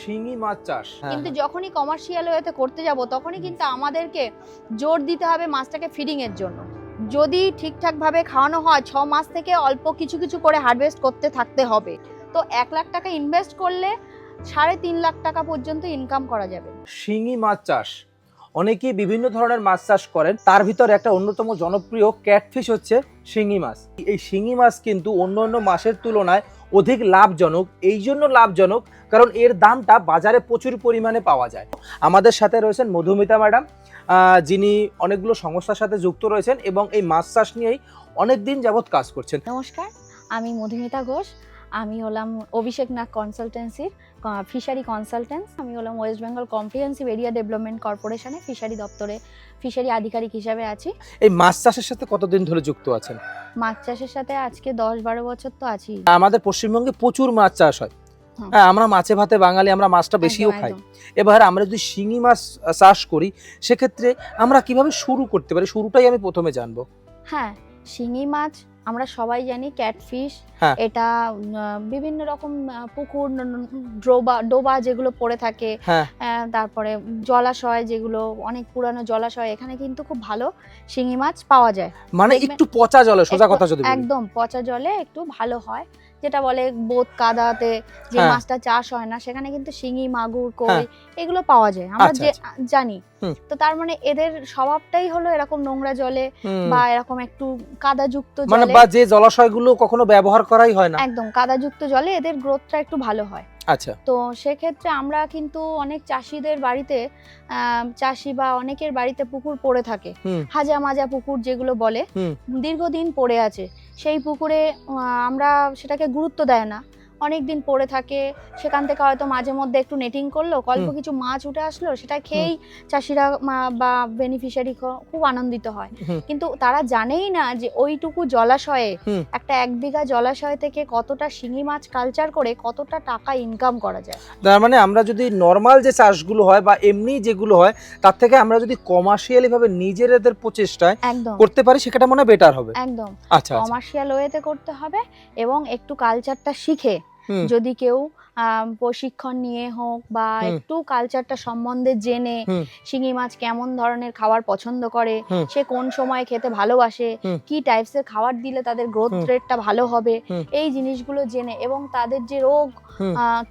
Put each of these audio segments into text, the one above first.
শিঙি মাছ চাষ। হ্যাঁ, কিন্তু যখনই কমার্শিয়াল ওয়েতে করতে যাব তখনই কিন্তু আমাদেরকে জোর দিতে হবে মাছটাকে ফিডিং এর জন্য। যদি ঠিকঠাকভাবে খাওয়ানো হয় ছ মাস থেকে অল্প কিছু কিছু করে হারভেস্ট করতে থাকতে হবে। তো এক লাখ টাকা ইনভেস্ট করলে সাড়ে তিন লাখ টাকা পর্যন্ত ইনকাম করা যাবে। শিঙি মাছ চাষ। অনেকেই বিভিন্ন ধরনের মাছ চাষ করেন। তার ভিতরে একটা অন্যতম জনপ্রিয় ক্যাটফিশ হচ্ছে শিঙি মাছ। এই শিঙি মাছ কিন্তু অন্য অন্য মাছের তুলনায় অধিক লাভজনক। এই জন্য লাভজনক কারণ এর দামটা বাজারে প্রচুর পরিমাণে পাওয়া যায়। আমাদের সাথে রয়েছেন মধুমিতা ম্যাডাম যিনি অনেকগুলো সংস্থার সাথে যুক্ত রয়েছেন এবং এই মাছ চাষ নিয়েই অনেক দিন যাবৎ কাজ করছেন। নমস্কার, আমি মধুমিতা ঘোষ আমি হলাম অভিষেক নাগ কনসালটেন্সির ফিশারি কনসালটেন্স আমি হলাম West Bengal comprehensive area development কর্পোরেশনে fishery দপ্তরে ফিশারি আধিকারিক হিসাবে আছি। এই মাছ চাষের সাথে কতদিন ধরে যুক্ত আছেন? মাছ চাষের সাথে আজকে দশ বারো বছর তো আছি। আমাদের পশ্চিমবঙ্গে প্রচুর মাছ চাষ হয়। হ্যাঁ আমরা মাছে ভাতে বাঙালি আমরা মাছটা বেশিও খাই। এবার আমরা যদি শিঙি মাছ চাষ করি সেক্ষেত্রে আমরা কীভাবে শুরু করতে পারি? শুরুটাই আমি প্রথমে জানব। হ্যাঁ শিঙি মাছ আমরা সবাই জানি ক্যাটফিশ হ্যাঁ। এটা বিভিন্ন রকম পুকুর ডোবা ডোবা যেগুলো পড়ে থাকে হ্যাঁ তারপরে জলাশয় যেগুলো অনেক পুরানো জলাশয় এখানে কিন্তু খুব ভালো শিঙি মাছ পাওয়া যায় মানে একটু পচা জলে সোজা কথা যদি একদম পচা জলে একটু ভালো হয় যেটা বলে বোত কাদাতে যে হ্যাঁ। মাছটা চাষ হয় না সেখানে কিন্তু শিঙি মাগুর কই। এগুলো পাওয়া যায়। আমরা আচ্ছা, যে জানি। তো তার মানে এদের স্বভাবটাই হলো এরকম নোংরা জলে বা এরকম একটু কাদাযুক্ত মানে বা যে জলাশয়গুলো কখনো ব্যবহার করাই হয় না। একদম কাদাযুক্ত জলে এদের গ্রোথটা একটু ভালো হয়। আচ্ছা। তো সেক্ষেত্রে আমরা কিন্তু অনেক চাষিদের বাড়িতে চাষি বা অনেকের বাড়িতে পুকুর পড়ে থাকে। হাজা মাজা পুকুর যেগুলো বলে দীর্ঘদিন পড়ে আছে। সেই পুকুরে আমরা সেটাকে গুরুত্ব দেয় না। অনেক দিন পড়ে থাকে সেখান থেকে হয়তো মাঝে মধ্যে একটু নেটিং করল অল্প কিছু মাছ উঠে আসলো সেটা খেয়েই চাষিরা বা বেনিফিশিয়ারি খুব আনন্দিত হয়। কিন্তু তারা জানেই না যে ওইটুকু জলাশয়ে একটা এক বিঘা জলাশয় থেকে কতটা শিঙি মাছ কালচার করে কতটা টাকা ইনকাম করা যায়। তার মানে আমরা যদি নর্মাল যে চাষগুলো হয় বা এমনি যেগুলো হয় তার থেকে আমরা যদি কমার্শিয়ালি ভাবে নিজেদের প্রচেষ্টায় একদম। করতে পারি সেটা মনে বেটার হবে। একদম। আচ্ছা আচ্ছা। কমার্শিয়াল ওয়েতে করতে হবে এবং একটু কালচারটা শিখে। যদি কেউ আম, প্রশিক্ষণ নিয়ে হোক বা একটু কালচারটা সম্বন্ধে জেনে শিঙি মাছ কেমন ধরনের খাবার পছন্দ করে সে কোন সময় খেতে ভালোবাসে। কি টাইপসের খাবার দিলে তাদের গ্রোথ রেটটা ভালো হবে এই জিনিসগুলো জেনে এবং তাদের যে রোগ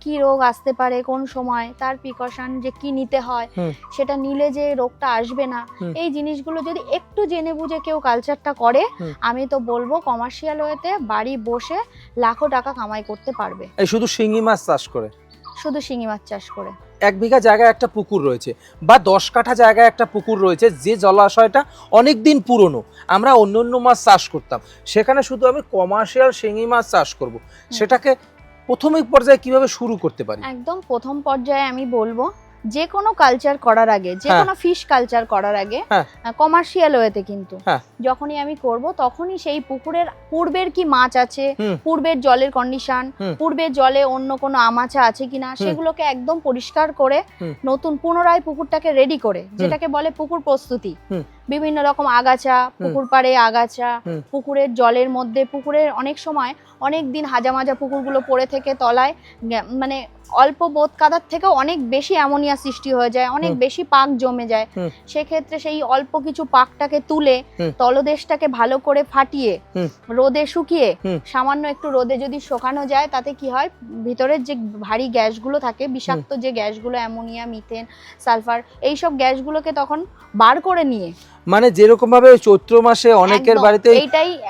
কি রোগ আসতে পারে কোন সময় তার প্রিকশন যে কি নিতে হয় সেটা নিলে যে রোগটা আসবে না এই জিনিসগুলো যদি একটু জেনে বুঝে কেউ কালচারটা করে আমি তো বলব কমার্শিয়াল ওয়েতে বাড়ি বসে লাখো টাকা কামাই করতে পারবে। এই শুধু শিঙি মাছ চাষ করে? শুধু শিঙি মাছ চাষ করে। এক বিঘা জায়গায় একটা পুকুর রয়েছে বা দশ কাঠা জায়গায় একটা পুকুর রয়েছে যে জলাশয়টা অনেক দিন পুরনো। আমরা অন্য অন্য মাছ চাষ করতাম। সেখানে শুধু আমি কমার্শিয়াল শিঙি মাছ চাষ করব। সেটাকে প্রথমিক পর্যায়ে কীভাবে শুরু করতে পারি? একদম প্রথম পর্যায়ে আমি বলব যে কোনো কালচার করার আগে যে হ্যাঁ। কোনো ফিশ কালচার করার আগে হ্যাঁ। কমার্শিয়াল ওয়েতে কিন্তু হ্যাঁ। যখনই আমি করব তখনই সেই পুকুরের পূর্বের কি মাছ আছে পূর্বের জলের কন্ডিশন। পূর্বের জলে অন্য কোনো আমাচা আছে কিনা সেগুলোকে একদম পরিষ্কার করে নতুন পুনরায় পুকুরটাকে রেডি করে যেটাকে বলে পুকুর প্রস্তুতি। বিভিন্ন রকম আগাছা পুকুর পাড়ে আগাছা পুকুরের জলের মধ্যে পুকুরের অনেক সময় অনেক দিন হাজা মাজা পুকুরগুলো পড়ে থেকে তলায় মানে অল্প বোধ কাদার থেকেও অনেক বেশি অ্যামোনিয়া সৃষ্টি হয়ে যায় অনেক বেশি পাক জমে যায়। সেক্ষেত্রে সেই অল্প কিছু পাকটাকে তুলে তলদেশটাকে ভালো করে ফাটিয়ে রোদে শুকিয়ে সামান্য একটু রোদে যদি শোকানো যায় তাতে কি হয়? ভিতরের যে ভারী গ্যাসগুলো থাকে বিষাক্ত যে গ্যাসগুলো অ্যামোনিয়া মিথেন সালফার এইসব গ্যাসগুলোকে তখন বার করে নিয়ে মানে যেরকম ভাবে চৈত্র মাসে অনেকের বাড়িতে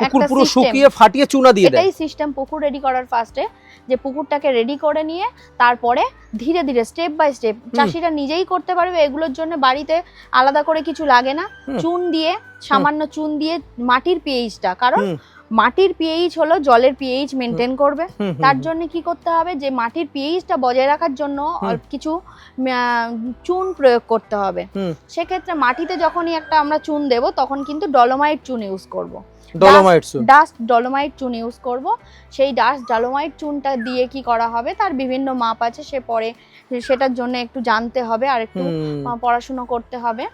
পুকুর পুরো শুকিয়ে ফাটিয়ে চুনা দিয়ে দেয়। এটাই সিস্টেম পুকুর রেডি করার ফার্স্টে যে পুকুরটাকে রেডি করে নিয়ে তারপরে ধীরে ধীরে স্টেপ বাই স্টেপ চাষিরা নিজেই করতে পারবে এগুলোর জন্য বাড়িতে আলাদা করে কিছু লাগে না। চুন দিয়ে সামান্য চুন দিয়ে মাটির পিএইচটা কারণ মাটির পিএইচ হলো জলের পিএইচ মেনটেন করবে। তার জন্য কি করতে হবে? যে মাটির পিএইচটা বজায় রাখার জন্য কিছু চুন প্রয়োগ করতে হবে। সেক্ষেত্রে মাটিতে যখনই একটা আমরা চুন দেব তখন কিন্তু ডলোমাইট চুন ইউজ করব। ডলোমাইট চুন। ডাস্ট ডলোমাইট চুন ইউজ করব। সেই ডাস্ট ডলোমাইট চুনটা দিয়ে কি করা হবে? তার বিভিন্ন মাপ আছে সে পরে সেটার জন্য একটু জানতে হবে আর একটু পড়াশুনো করতে হবে।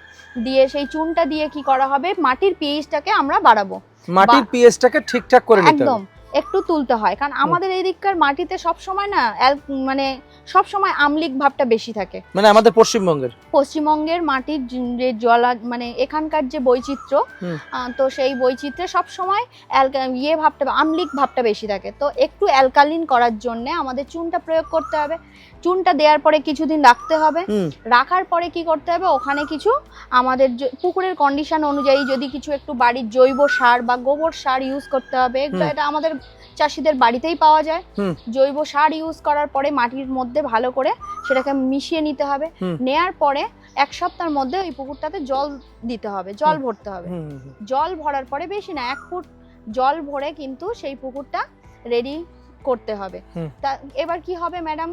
দিয়ে সেই চুনটা দিয়ে কি করা হবে? মাটির পিএইচটাকে আমরা বাড়াবো। মাটির পিএসটাকে ঠিকঠাক করে নিতে একদম একটু তুলতে হয়। কারণ আমাদের এই দিককার মাটিতে সব সময় না মানে সব সময় আমলিক ভাবটা বেশি থাকে। মানে আমাদের পশ্চিমবঙ্গের। পশ্চিমবঙ্গের মাটির যে- জলা মানে এখানকার যে বৈচিত্র্য। তো সেই বৈচিত্র্যে সব সময় ইয়ে ভাবটা আমলিক ভাবটা বেশি থাকে। তো একটু অ্যালকালিন করার জন্য আমাদের চুনটা প্রয়োগ করতে হবে। চুনটা দেওয়ার পরে কিছুদিন রাখতে হবে। রাখার পরে কি করতে হবে? ওখানে কিছু আমাদের পুকুরের কন্ডিশন অনুযায়ী যদি কিছু একটু বাড়ির জৈব সার বা গোবর সার ইউজ করতে হবে এটা আমাদের চাষিদের বাড়িতেই পাওয়া যায়। জৈব সার ইউজ করার পরে মাটির মধ্যে ভালো করে সেটাকে মিশিয়ে নিতে হবে। নেয়ার পরে এক সপ্তাহের মধ্যে ওই পুকুরটাতে জল দিতে হবে জল ভরতে হবে। জল ভরার পরে বেশি না এক ফুট জল ভরে কিন্তু সেই পুকুরটা রেডি করতে হবে। তা এবার কি হবে ম্যাডাম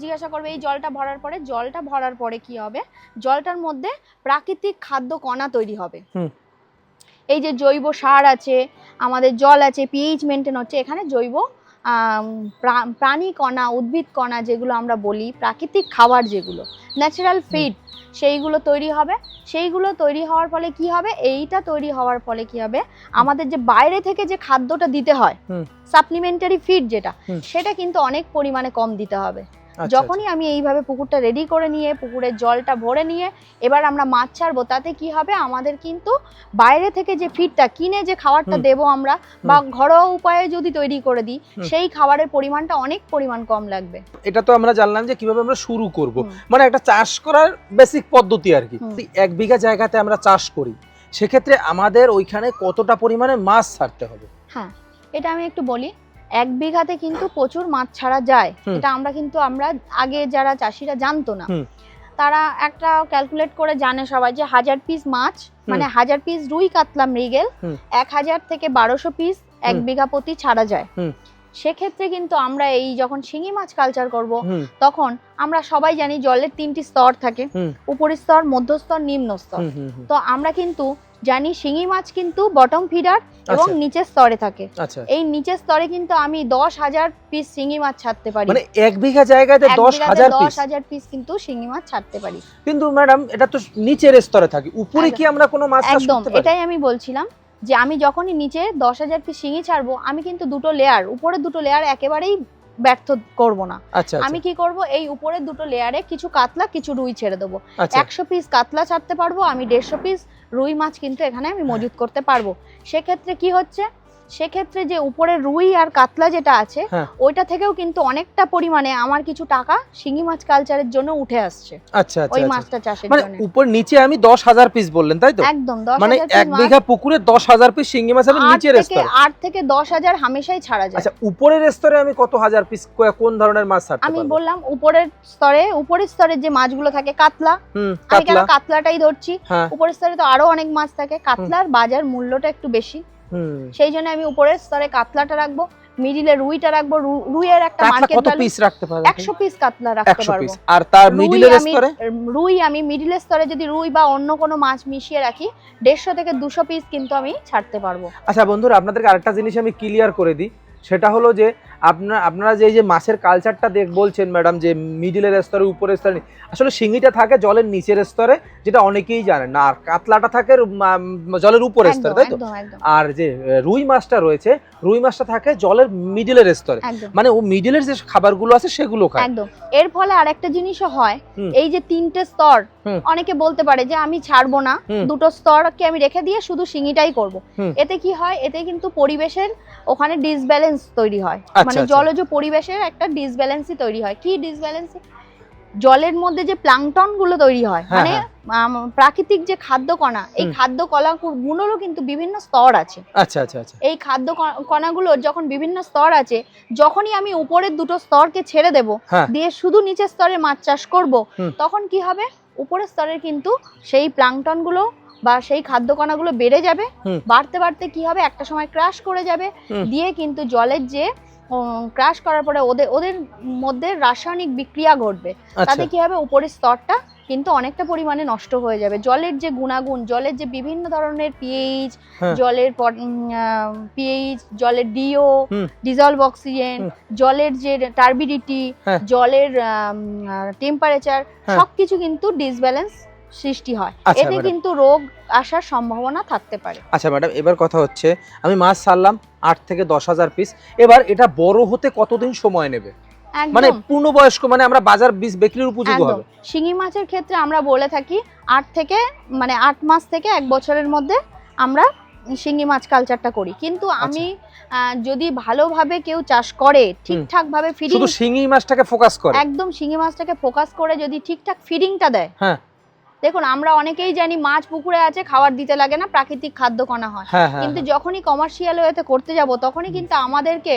জিজ্ঞাসা করবে এই জলটা ভরার পরে জলটা ভরার পরে কি হবে? জলটার মধ্যে প্রাকৃতিক খাদ্য কণা তৈরি হবে। এই যে জৈব সার আছে আমাদের জল আছে পিএইচ মেনটেন হচ্ছে এখানে জৈব প্রাণী কণা উদ্ভিদ কণা যেগুলো আমরা বলি প্রাকৃতিক খাবার যেগুলো ন্যাচারাল ফিড সেইগুলো তৈরি হবে। সেইগুলো তৈরি হওয়ার ফলে কি হবে? এইটা তৈরি হওয়ার ফলে কি হবে? আমাদের যে বাইরে থেকে যে খাদ্যটা দিতে হয় সাপ্লিমেন্টারি ফিড যেটা সেটা কিন্তু অনেক পরিমাণে কম দিতে হবে। যখনই আমি এইভাবে পুকুরটা রেডি করে নিয়ে পুকুরের জলটা ভরে নিয়ে এবার আমরা মাছ ছাড়বো তাতে কি হবে? আমাদের কিন্তু বাইরে থেকে যে ফিডটা কিনে যে খাবারটা। দেবো আমরা বা ঘরোয়া উপায়ে যদি তৈরি করে দিই সেই খাবারের পরিমাণটা অনেক পরিমাণ কম লাগবে। আচ্ছা। এটা তো আমরা জানলাম যে কীভাবে আমরা শুরু করব। মানে একটা চাষ করার বেসিক পদ্ধতি আর কি। এক বিঘা জায়গাতে আমরা চাষ করি সেক্ষেত্রে আমাদের ওইখানে কতটা পরিমাণে মাছ ছাড়তে হবে? হ্যাঁ এটা আমি একটু বলি। এক বিঘাতে কিন্তু প্রচুর মাছ ছাড়া যায়। এটা আমরা কিন্তু আমরা আগে যারা চাষিরা জানতো না। তারা একটা ক্যালকুলেট করে জানে সবাই যে হাজার পিস মাছ মানে হাজার পিস রুই কাতলা মৃগেল এক হাজার থেকে বারোশো পিস এক বিঘা প্রতি ছাড়া যায়। সেক্ষেত্রে কিন্তু আমরা এই যখন শিঙি মাছ কালচার করব তখন আমরা সবাই জানি জলের তিনটি স্তর থাকে। উপরের স্তর মধ্যস্তর নিম্ন স্তর। তো আমরা কিন্তু জানি শিঙি মাছ কিন্তু বটম ফিডার এবং আচ্ছা। নিচের স্তরে থাকে। আচ্ছা। এই নিচের স্তরে কিন্তু আমি দশ হাজার পিস শিঙি মাছ ছাড়তে পারি। মানে এক বিঘা জায়গাতে দশ হাজার দশ হাজার পিস কিন্তু শিঙি মাছ ছাড়তে পারি। কিন্তু ম্যাডাম এটা তো নিচের স্তরে থাকে। উপরে কি আমরা কোনো মাছ একদম এটাই আমি বলছিলাম যে আমি যখনই নিচে দশ হাজার পিস শিঙি ছাড়বো আমি কিন্তু দুটো লেয়ার উপরে দুটো লেয়ার একেবারেই ব্যর্থ করব না। আচ্ছা আমি কি করব? এই উপরের দুটো লেয়ারে কিছু কাতলা কিছু রুই ছেড়ে দেবো। আচ্ছা। একশো পিস কাতলা ছাড়তে পারব আমি দেড়শো পিস রুই মাছ কিন্তু এখানে আমি মজুত করতে পারব। সেক্ষেত্রে কি হচ্ছে? সেক্ষেত্রে যে উপরে রুই আর কাতলা যেটা আছে হ্যাঁ। ওইটা থেকেও কিন্তু অনেকটা পরিমাণে আমার কিছু টাকা শিঙি মাছ কালচারের জন্য উঠে আসছে। আচ্ছা আচ্ছা ওই আচ্ছা। মাছটা চাষের মানে উপর নিচে আমি দশ হাজার পিস বললেন তাই তো? একদম মানে এক বিঘা পুকুরে দশ হাজার পিস শিঙ্গি মাছ আমি নিচের থেকে আট থেকে দশ হাজার হামেশাই ছাড়া যায়। আচ্ছা উপরের স্তরে আমি কত হাজার পিস কোন ধরনের মাছ ছাড়তে আমি বললাম উপরের স্তরে উপরের স্তরের যে মাছগুলো থাকে কাতলা। আমি কেন কাতলাটাই ধরছি? হ্যাঁ। উপরের স্তরে তো আরও অনেক মাছ থাকে। কাতলার বাজার মূল্যটা একটু বেশি। সেই জন্য আমি উপরের স্তরে কাতলাটা রাখব মিডিলে রুইটা রাখব রুই রুইয়ের একটা মার্কেট কত পিস রাখতে পারব একশো পিস কাতলা রাখতে পারব। আর তার মিডিলের স্তরে? রুই আমি মিডিলের স্তরে যদি রুই বা অন্য কোনো মাছ মিশিয়ে রাখি দেড়শো থেকে দুশো পিস কিন্তু আমি ছাড়তে পারব। আচ্ছা বন্ধুরা আপনাদেরকে আরেকটা জিনিস আমি ক্লিয়ার করে দিই। সেটা হলো যে আপনার আপনারা যে যে মাছের কালচারটা দেখ বলছেন ম্যাডাম যে মিডিলের স্তরে উপরের স্তরে আসলে শিঙিটা থাকে জলের নিচের স্তরে যেটা অনেকেই জানেন না আর কাতলাটা থাকে জলের উপরের স্তরে তাই তো? আর যে রুই মাছটা রয়েছে রুই মাছটা থাকে জলের মিডিলের স্তরে। মানে ও মিডিলের যে খাবারগুলো আছে সেগুলো খায়। একদম। এর ফলে আরেকটা জিনিসও হয় এই যে তিনটে স্তর অনেকে বলতে পারে যে আমি ছাড়বো না দুটো স্তরকে আমি রেখে দিয়ে শুধু শিঙিটাই করব। এতে কি হয়? এতে কিন্তু পরিবেশের ওখানে ডিসব্যালেন্স তৈরি হয়। আচ্ছা, মানে আচ্ছা। জলজ পরিবেশের একটা ডিসব্যালেন্সই তৈরি হয়। কি ডিসব্যালেন্স জলের মধ্যে যে প্লাংটনগুলো তৈরি হয় হ্যাঁ, মানে প্রাকৃতিক যে খাদ্য কণা এই খাদ্য কলা গুলোরও কিন্তু বিভিন্ন স্তর আছে। আচ্ছা আচ্ছা আচ্ছা। এই খাদ্য কণাগুলোর যখন বিভিন্ন স্তর আছে যখনই আমি উপরের দুটো স্তরকে ছেড়ে দেব হ্যাঁ। দিয়ে শুধু নিচের স্তরে মাছ চাষ করব তখন কি হবে? উপরের স্তরের কিন্তু সেই প্লাংটনগুলো বা সেই খাদ্য কণাগুলো বেড়ে যাবে। বাড়তে বাড়তে কি হবে? একটা সময় ক্রাশ করে যাবে। দিয়ে কিন্তু জলের যে ক্রাশ করার পরে ওদের ওদের মধ্যে রাসায়নিক বিক্রিয়া ঘটবে আচ্ছা তাতে কি হবে উপরের স্তরটা কিন্তু অনেকটা পরিমাণে নষ্ট হয়ে যাবে জলের যে গুণাগুণ জলের যে বিভিন্ন ধরনের পিএইচ হ্যাঁ। জলের পিএইচ জলের ডিও। ডিজলভ অক্সিজেন জলের যে টার্বিডিটি হ্যাঁ। জলের টেম্পারেচার হ্যাঁ। সবকিছু কিন্তু ডিসব্যালেন্স সৃষ্টি হয়। আচ্ছা, এতে কিন্তু রোগ আসার সম্ভাবনা থাকতে পারে। আচ্ছা ম্যাডাম এবার কথা হচ্ছে আমি মাছ ছাড়লাম আট থেকে দশ হাজার পিস এবার এটা বড় হতে কতদিন সময় নেবে? মানে পূর্ণবয়স্ক মানে আমরা বাজার বীজ বিক্রির উপযোগী হবে। শিঙি মাছের ক্ষেত্রে আমরা বলে থাকি আট থেকে মানে আট মাস থেকে এক বছরের মধ্যে আমরা শিঙি মাছ কালচারটা করি। কিন্তু আচ্ছা। আমি যদি ভালোভাবে কেউ চাষ করে ঠিকঠাক ভাবে ফিডিং শুধু শিঙি মাছটাকে ফোকাস করে? একদম শিঙি মাছটাকে ফোকাস করে যদি ঠিকঠাক ফিডিংটা দেয় হ্যাঁ। দেখুন আমরা অনেকেই জানি মাছ পুকুরে আছে খাবার দিতে লাগে না প্রাকৃতিক খাদ্য কণা হয়। হ্যাঁ হ্যাঁ কিন্তু যখনই কমার্শিয়াল ওয়েতে করতে যাব তখনই কিন্তু আমাদেরকে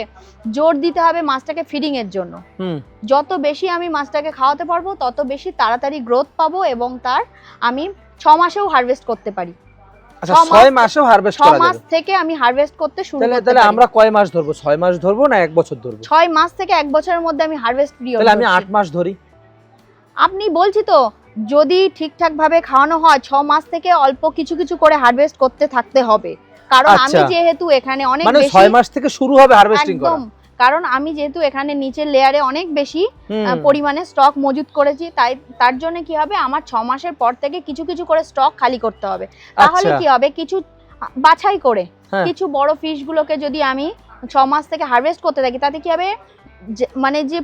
জোর দিতে হবে মাছটাকে ফিডিং এর জন্য। যত বেশি আমি মাছটাকে খাওয়াতে পারব তত বেশি তাড়াতাড়ি গ্রোথ পাবো এবং তার আমি ছ মাসেও হারভেস্ট করতে পারি। আচ্ছা মাস- মাসেও হারভেস্ট ছ করা মাস থেকে আমি হারভেস্ট করতে শুরু তাহলে করতে তাহলে আমরা কয় মাস ধরবো? ছয় মাস ধরবো না এক বছর ধরবো? ছয় মাস থেকে এক বছরের মধ্যে আমি হারভেস্ট পিরিয়ড তাহলে আমি আট মাস ধরি। আপনি বলছি তো যদি ঠিকঠাক ভাবে খাওয়ানো হয় ছ মাস থেকে অল্প কিছু কিছু করে হারভেস্ট করতে থাকতে হবে। কারণ আমি আচ্ছা। যেহেতু এখানে অনেক মানে বেশি ছয় মাস থেকে শুরু হবে হারভেস্টিং করা। কারণ আমি যেহেতু এখানে নিচের লেয়ারে অনেক বেশি পরিমাণে স্টক মজুত করেছি তাই তার জন্য কি হবে? আমার ছ মাসের পর থেকে কিছু কিছু করে স্টক খালি করতে হবে। তাহলে আচ্ছা। কি হবে? কিছু বাছাই করে হ্যাঁ। কিছু বড় ফিশ গুলোকে যদি আমি ছ মাস থেকে হারভেস্ট করতে থাকি তাতে কি হবে? মানে যে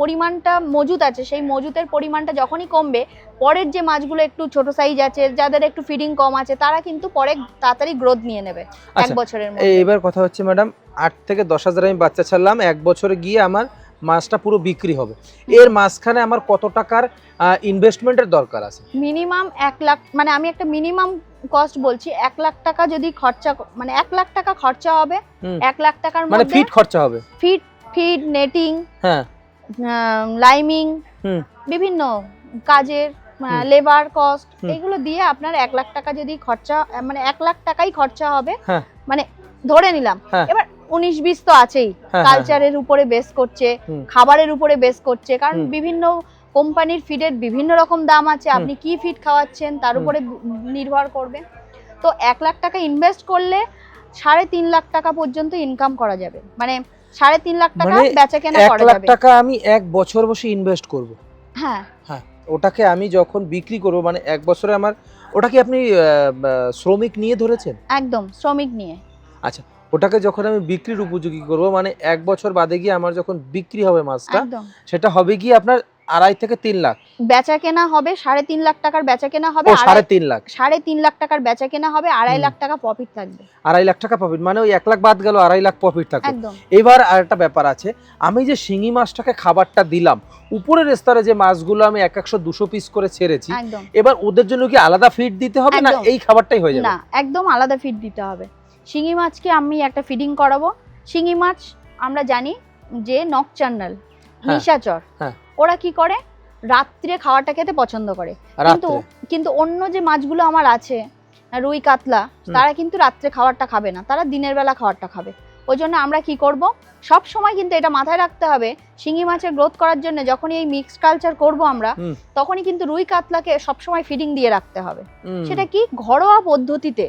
পরিমাণটা মজুত আছে সেই মজুতের পরিমাণটা যখনই কমবে পরের যে মাছগুলো একটু ছোট সাইজ আছে যাদের একটু ফিডিং কম আছে তারা কিন্তু পরে তাড়াতাড়ি গ্রোথ নিয়ে নেবে এক আচ্ছা বছরের মধ্যে। এবার কথা হচ্ছে ম্যাডাম আট থেকে দশ হাজার আমি বাচ্চা ছাড়লাম এক বছরে গিয়ে আমার মাছটা পুরো বিক্রি হবে। এর মাঝখানে আমার কত টাকার ইনভেস্টমেন্টের দরকার আছে? মিনিমাম এক লাখ মানে আমি একটা মিনিমাম কস্ট বলছি এক লাখ টাকা যদি খরচা মানে এক লাখ টাকা খরচা হবে এক লাখ টাকার মানে ফিট খরচা হবে? ফিড ফিড নেটিং হ্যাঁ। লাইমিং বিভিন্ন কাজের লেবার কস্ট এগুলো দিয়ে আপনার এক লাখ টাকা যদি খরচা মানে এক লাখ টাকাই খরচা হবে হ্যাঁ। মানে ধরে নিলাম। হ্যাঁ। এবার উনিশ বিশ তো আছেই। কালচারের উপরে বেস করছে খাবারের উপরে বেস করছে কারণ বিভিন্ন কোম্পানির ফিডের বিভিন্ন রকম দাম আছে। আপনি কি ফিড খাওয়াচ্ছেন তার উপরে নির্ভর করবে। তো এক লাখ টাকা ইনভেস্ট করলে সাড়ে তিন লাখ টাকা পর্যন্ত ইনকাম করা যাবে। মানে সাড়ে তিন লাখ টাকা মানে বেচা কেনা এক লাখ টাকা আমি এক বছর বসে ইনভেস্ট করব। হ্যাঁ। ওটাকে আমি যখন বিক্রি করব মানে এক বছরে আমার ওটা কি আপনি শ্রমিক নিয়ে ধরেছেন? একদম শ্রমিক নিয়ে। আচ্ছা ওটাকে যখন আমি বিক্রির উপযোগী করব মানে এক বছর বাদে গিয়ে আমার যখন বিক্রি হবে মাছটা সেটা হবে গিয়ে আপনার আড়াই থেকে তিন লাখ। বেচা কেনা হবে সাড়ে তিন লাখ টাকার বেচা কেনা হবে সাড়ে তিন লাখ। সাড়ে তিন লাখ টাকার বেচা কেনা হবে আড়াই লাখ টাকা প্রফিট থাকবে। আড়াই লাখ টাকা প্রফিট মানে ওই এক লাখ বাদ গেল আড়াই লাখ প্রফিট থাকবে এবার আর একটা ব্যাপার আছে আমি যে শিঙি মাছটাকে খাবারটা দিলাম উপরের স্তরে যে মাছগুলো আমি এক একশো দুশো পিস করে ছেড়েছি এবার ওদের জন্য কি আলাদা ফিড দিতে হবে না এই খাবারটাই হয়ে যাবে? না একদম আলাদা ফিড দিতে হবে। শিঙি মাছকে আমি একটা ফিডিং করাবো। শিঙি মাছ আমরা জানি যে নকচার্নাল হ্যাঁ, নিশাচর। হ্যাঁ। ওরা কি করে? রাত্রে খাওয়াটা খেতে পছন্দ করে। কিন্তু কিন্তু অন্য যে মাছগুলো আমার আছে রুই কাতলা তারা কিন্তু রাত্রে খাবারটা খাবে না। তারা দিনের বেলা খাবারটা খাবে। ওই জন্য আমরা কি করব? সব সময় কিন্তু এটা মাথায় রাখতে হবে শিঙি মাছের গ্রোথ করার জন্য যখনই এই মিক্স কালচার করব আমরা তখনই কিন্তু রুই কাতলাকে সবসময় ফিডিং দিয়ে রাখতে হবে। সেটা কি? ঘরোয়া পদ্ধতিতে।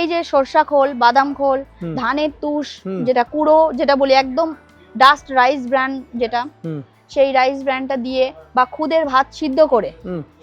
এই যে সরষা খোল বাদাম খোল ধানের তুষ যেটা কুড়ো যেটা বলি একদম ডাস্ট রাইস ব্র্যান্ড যেটা। সেই রাইস ব্র্যান্ডটা দিয়ে বা খুদের ভাত সিদ্ধ করে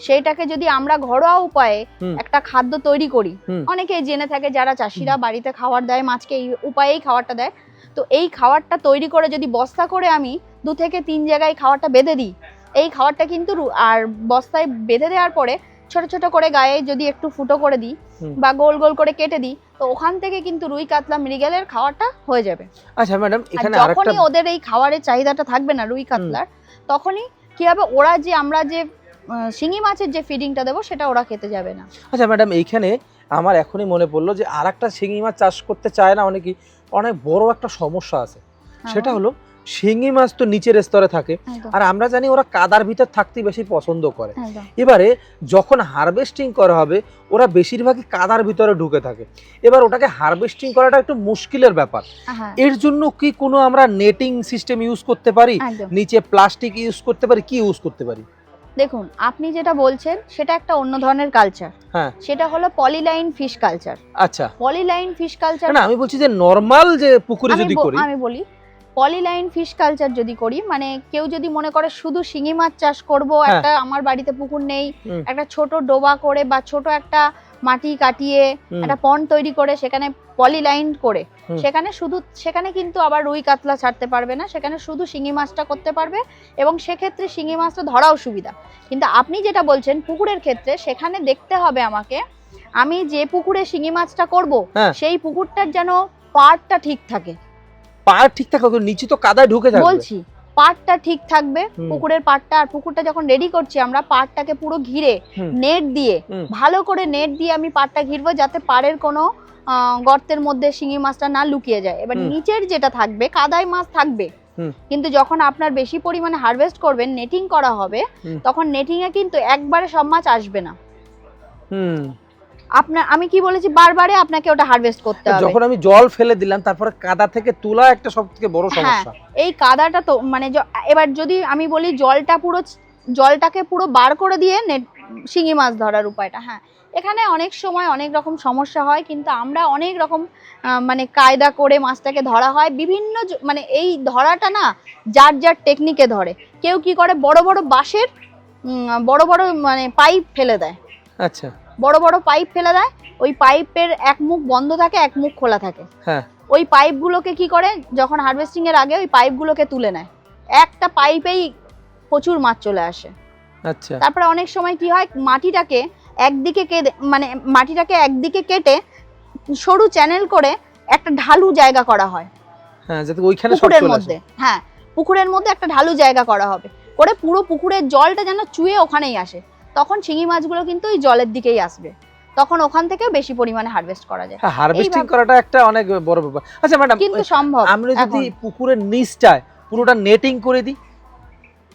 সেটাকে সেইটাকে যদি আমরা ঘরোয়া উপায়ে একটা খাদ্য তৈরি করি। অনেকেই জেনে থাকে যারা চাষিরা বাড়িতে খাবার দেয় মাছকে এই উপায়েই খাবারটা দেয়। তো এই খাওয়ারটা তৈরি করে যদি বস্তা করে আমি দু থেকে তিন জায়গায় খাবারটা বেঁধে দিই এই খাবারটা কিন্তু আর বস্তায় বেঁধে দেওয়ার পরে ছোট ছোট করে গায়ে যদি একটু ফুটো করে দিই বা গোল গোল করে কেটে দিই তো ওখান থেকে কিন্তু রুই কাতলা মৃগেলের খাওয়াটা হয়ে যাবে। আচ্ছা ম্যাডাম এখানে যখনই ওদের এই খাবারের চাহিদাটা থাকবে না রুই কাতলার তখনই কি হবে ওরা যে আমরা যে শিঙি মাছের যে ফিডিংটা দেবো সেটা ওরা খেতে যাবে না। আচ্ছা ম্যাডাম এইখানে আমার এখনই মনে পড়ল যে আর একটা শিঙি মাছ চাষ করতে চায় না অনেকেই অনেক বড় একটা সমস্যা আছে। সেটা হলো শিঙি মাছ তো নিচের স্তরে থাকে। আর আমরা জানি ওরা কাদার ভিতর থাকতে বেশি পছন্দ করে। এবারে যখন হারভেস্টিং করা হবে ওরা বেশিরভাগই কাদার ভিতরে ঢুকে থাকে। এবার ওটাকে হারভেস্টিং করাটা একটু মুশকিলের ব্যাপার। হ্যাঁ। এর জন্য কি কোনো আমরা নেটিং সিস্টেম ইউজ করতে পারি? নিচে প্লাস্টিক ইউজ করতে পারি? কি ইউজ করতে পারি? দেখুন আপনি যেটা বলছেন সেটা একটা অন্য ধরনের কালচার হ্যাঁ। সেটা হলো পলিলাইন ফিশ কালচার আচ্ছা। পলিলাইন ফিশ কালচার না আমি বলছি যে নর্মাল যে পুকুরে যদি করি আমি বলি পলিলাইন ফিশ কালচার যদি করি মানে কেউ যদি মনে করে শুধু শিঙি মাছ চাষ করব হ্যাঁ। একটা আমার বাড়িতে পুকুর নেই একটা ছোট ডোবা করে বা ছোট একটা মাটি কাটিয়ে একটা পন্ড তৈরি করে সেখানে পলিলাইন করে সেখানে শুধু সেখানে কিন্তু আবার রুই কাতলা ছাড়তে পারবে না সেখানে শুধু শিঙি মাছটা করতে পারবে এবং সেক্ষেত্রে শিঙি মাছটা ধরাও সুবিধা। কিন্তু আপনি যেটা বলছেন পুকুরের ক্ষেত্রে সেখানে দেখতে হবে আমাকে আমি যে পুকুরে শিঙি মাছটা করব হ্যাঁ। সেই পুকুরটার যেন পাড়টা ঠিক থাকে। পা ঠিক থাকবে নিচে তো কাদায় ঢুকে যাবে বলছি পাড়টা ঠিক থাকবে পুকুরের পাড়টা আর পুকুরটা যখন রেডি করছি আমরা পাড়টাকে পুরো ঘিরে নেট দিয়ে ভালো করে নেট দিয়ে আমি পাড়টা ঘিরবো যাতে পাড়ের কোনো গর্তের মধ্যে শিঙি মাছটা না লুকিয়ে যায়। এবার নিচের যেটা থাকবে কাদায় মাছ থাকবে কিন্তু যখন আপনার বেশি পরিমাণে হারভেস্ট করবেন নেটিং করা হবে তখন নেটিং এ কিন্তু একবারে সব মাছ আসবে না। হুম। আপনার আমি কি বলেছি বারবারে আপনাকে ওটা হারভেস্ট করতে হবে। যখন আমি জল ফেলে দিলাম তারপরে কাদা থেকে তোলা একটা সব থেকে বড় হ্যাঁ। সমস্যা। এই কাদাটা তো মানে এবার যদি আমি বলি জলটা পুরো জলটাকে পুরো বার করে দিয়ে নেট শিঙি মাছ ধরার উপায়টা হ্যাঁ। এখানে অনেক সময় অনেক রকম সমস্যা হয় কিন্তু আমরা অনেক রকম মানে কায়দা করে মাছটাকে ধরা হয়। বিভিন্ন মানে এই ধরাটা না যার যার টেকনিকে ধরে। কেউ কি করে বড় বড় বাঁশের বড় বড় মানে পাইপ ফেলে দেয়। আচ্ছা। বড় বড় পাইপ ফেলে দেয় ওই পাইপের এক মুখ বন্ধ থাকে এক মুখ খোলা থাকে। হ্যাঁ। ওই পাইপগুলোকে কি করে? যখন হারভেস্টিং এর আগে ওই পাইপগুলোকে তুলে নেয়। একটা পাইপেই প্রচুর মাছ চলে আসে। আচ্ছা। তারপরে অনেক সময় কি হয় মাটিটাকে একদিকে মানে মাটিটাকে একদিকে কেটে সরু চ্যানেল করে একটা ঢালু জায়গা করা হয়। হ্যাঁ যাতে ওইখানে পুকুরের মধ্যে হ্যাঁ পুকুরের মধ্যে একটা ঢালু জায়গা করা হবে। করে পুরো পুকুরের জলটা যেন চুয়ে ওখানেই আসে। তখন শিঙি মাছগুলো কিন্তু ওই জলের দিকেই আসবে। তখন ওখান থেকে বেশি পরিমাণে হারভেস্ট করা যায়। হ্যাঁ হারভেস্টিং করাটা একটা অনেক বড় ব্যাপার। আচ্ছা ম্যাডাম কিন্তু সম্ভব আমরা যদি পুকুরের নিচটায় পুরোটা নেটিং করে দিই?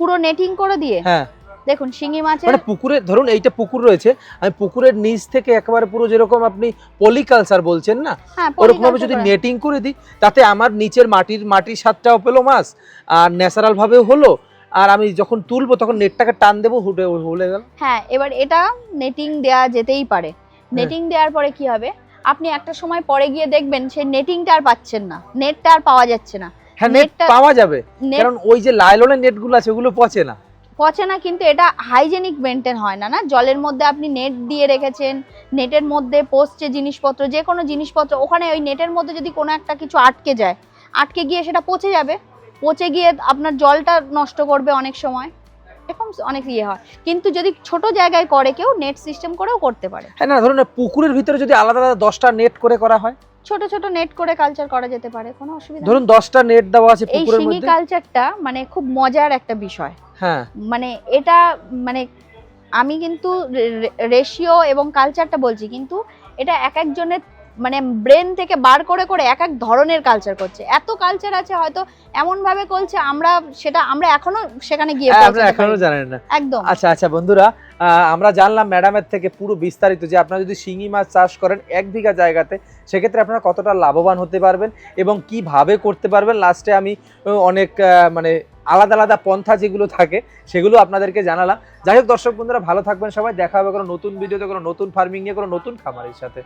পুরো নেটিং করে দিয়ে? হ্যাঁ। দেখুন শিঙি মাছের মানে পুকুরে ধরুন এইটা পুকুর রয়েছে আমি পুকুরের নিচ থেকে একেবারে পুরো যেরকম আপনি পলিকালচার বলছেন না হ্যাঁ ওরকম ভাবে যদি নেটিং করে দিই তাতে আমার নিচের মাটির মাটির স্বাদটাও পেল মাছ আর ন্যাচারাল ভাবেও হলো আর আমি যখন তুলবো তখন নেটটাকে টান দেবো হুটে হলে গেল। হ্যাঁ এবার এটা নেটিং দেয়া যেতেই পারে। নেটিং দেওয়ার পরে কি হবে? আপনি একটা সময় পরে গিয়ে দেখবেন সেই নেটিংটা আর পাচ্ছেন না। নেটটা আর পাওয়া যাচ্ছে না। হ্যাঁ নেট পাওয়া যাবে। কারণ ওই যে লাইলনের নেটগুলো আছে ওগুলো পচে না। পচে না কিন্তু এটা হাইজেনিক মেনটেন হয় না না? জলের মধ্যে আপনি নেট দিয়ে রেখেছেন নেটের মধ্যে পোস্টে জিনিসপত্র যে কোনো জিনিসপত্র ওখানে ওই নেটের মধ্যে যদি কোনো একটা কিছু আটকে যায় আটকে গিয়ে সেটা পচে যাবে। পচে গিয়ে আপনার জলটা নষ্ট করবে অনেক সময়। এরকম অনেক ইয়ে হয়। কিন্তু যদি ছোট জায়গায় করে কেউ নেট সিস্টেম করেও করতে পারে। হ্যাঁ না ধরুন পুকুরের ভিতরে যদি আলাদা আলাদা দশটা নেট করে করা হয়? ছোট ছোট নেট করে কালচার করা যেতে পারে কোনো অসুবিধা ধরুন দশটা নেট দেওয়া আছে এই পুকুরের শিঙি কালচারটা মানে খুব মজার একটা বিষয়। হ্যাঁ। মানে এটা মানে আমি কিন্তু রেশিও এবং কালচারটা বলছি কিন্তু এটা এক একজনের মানে ব্রেন থেকে বার করে করে এক এক ধরনের কালচার করছে। এত কালচার আছে হয়তো এমন ভাবে করছে আমরা সেটা আমরা এখনও সেখানে গিয়ে হ্যাঁ, আপনারা এখনও জানেন না। একদম। আচ্ছা আচ্ছা বন্ধুরা আমরা জানলাম ম্যাডামের থেকে পুরো বিস্তারিত যে আপনারা যদি শিঙি মাছ চাষ করেন এক বিঘা জায়গাতে সেক্ষেত্রে আপনারা কতটা লাভবান হতে পারবেন এবং কীভাবে করতে পারবেন? লাস্টে আমি অনেক মানে আলাদা আলাদা পন্থা যেগুলো থাকে সেগুলো আপনাদেরকে জানালাম। যাই হোক দর্শক বন্ধুরা ভালো থাকবেন সবাই। দেখা হবে কোনো নতুন ভিডিওতে কোনো নতুন ফার্মিং নিয়ে কোনো নতুন খামারের সাথে।